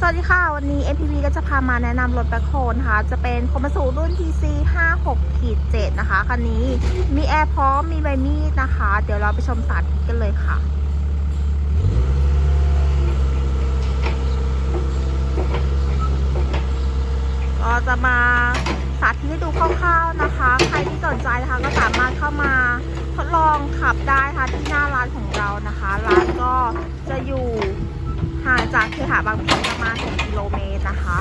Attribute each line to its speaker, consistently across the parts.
Speaker 1: สวัสดีค่ะ วันนี้ APV ก็จะพามาแนะนำรถแบคโฮนะคะ จะเป็นคอมสูรุ่น TC 56ขีด7นะคะ คันนี้มีแอร์พร้อม มีใบมีดนะคะ เดี๋ยวเราไปชมสาธิตกันเลยค่ะก็จะมาสาธิตให้ดูคร่าวๆนะคะ ใครที่สนใจนะคะก็สามารถเข้ามาทดลองขับได้ค่ะที่หน้าร้านของเรานะคะ ร้านก็จะอยู่ คือหาบางพีประมาณ6กิโลเมตรนะคะ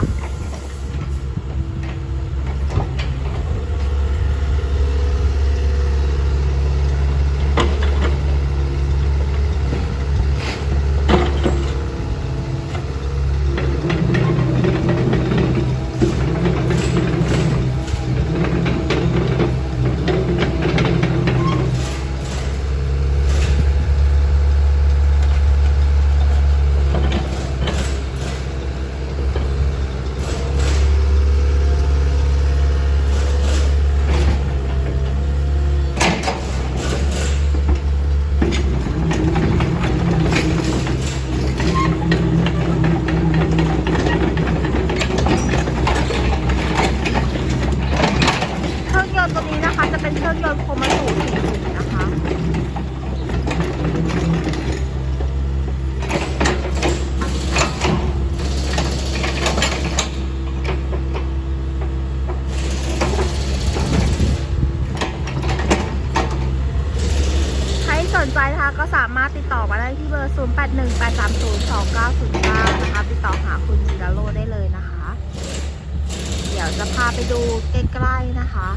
Speaker 1: เครื่องยนต์ตัวนี้นะคะ จะ เป็นเครื่องยนต์โคมาสู40นะคะ ใครสนใจนะคะก็สามารถติดต่อมาได้ที่เบอร์ 0818302909 นะคะ ติดต่อหาคุณจิราโรได้เลยนะคะ เดี๋ยวจะพาไปดูใกล้ๆนะคะ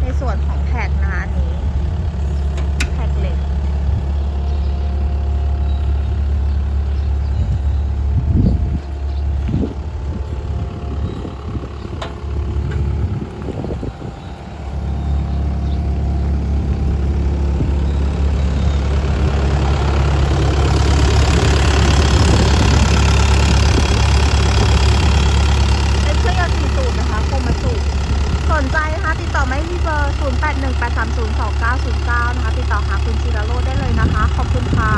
Speaker 1: ใน ส่วนของแท็กนะคะอันนี้ แท็กเหล็ก เป็นเครื่องยนต์สี่สูบนะคะโคมาสูบสนใจนะคะ ติดต่อมาที่เบอร์ 0818302909 นะคะ ติดต่อหาคุณจิราโร่ได้เลยนะคะ ขอบคุณค่ะ